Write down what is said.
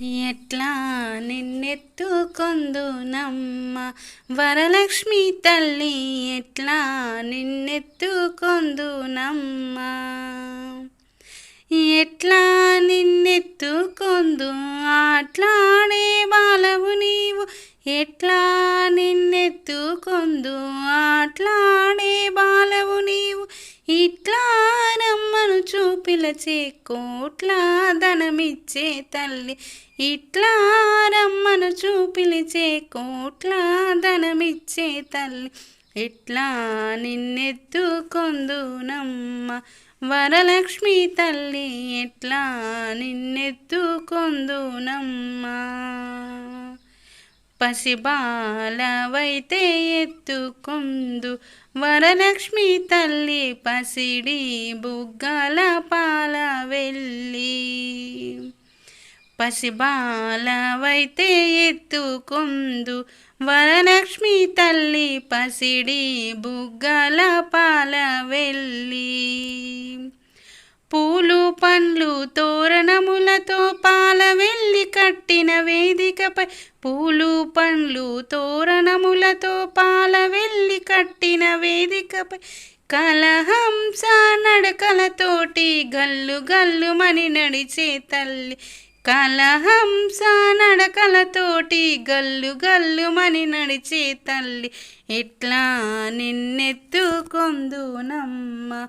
ఎట్లా నిన్నెత్తుకొందునమ్మ? వరలక్ష్మి తల్లి ఎట్లా నిన్నెత్తుకొందునమ్మ? ఎట్లా నిన్నెత్తుకొందు? ఆట్లాడే బాలవు నీవు. ఎట్లా నిన్నెత్తుకొందు? ఆట్లాడే బాలవు నీవు. ఇట్లా పిలచే కోట్ల ధనమిచ్చే తల్లి. ఇట్లా రమ్మను చూపిలిచే కోట్ల ధనమిచ్చే తల్లి. ఇట్లా నిన్నెత్తుకొందునమ్మ వరలక్ష్మి తల్లి. ఎట్లా నిన్నెత్తుకొందునమ్మ పసిబాలవైతే ఎత్తుకొందు. వరలక్ష్మి తల్లి పసిడి బుగ్గల పాల వెళ్ళి పసిబాలవైతే ఎత్తుకొందు. వరలక్ష్మి తల్లి పసిడి బుగ్గల పాల వెళ్ళి కట్టిన వేదికపై పూలు పండ్లు తోరణములతో పాల వెళ్ళి కట్టిన వేదికపై కలహంస నడకలతోటి గల్లు గల్లుమని నడిచే తల్లి. కలహంస నడకలతోటి గల్లు గల్లుమని నడిచే తల్లి. ఎట్లా నిన్నెత్తుకొందునమ్మ?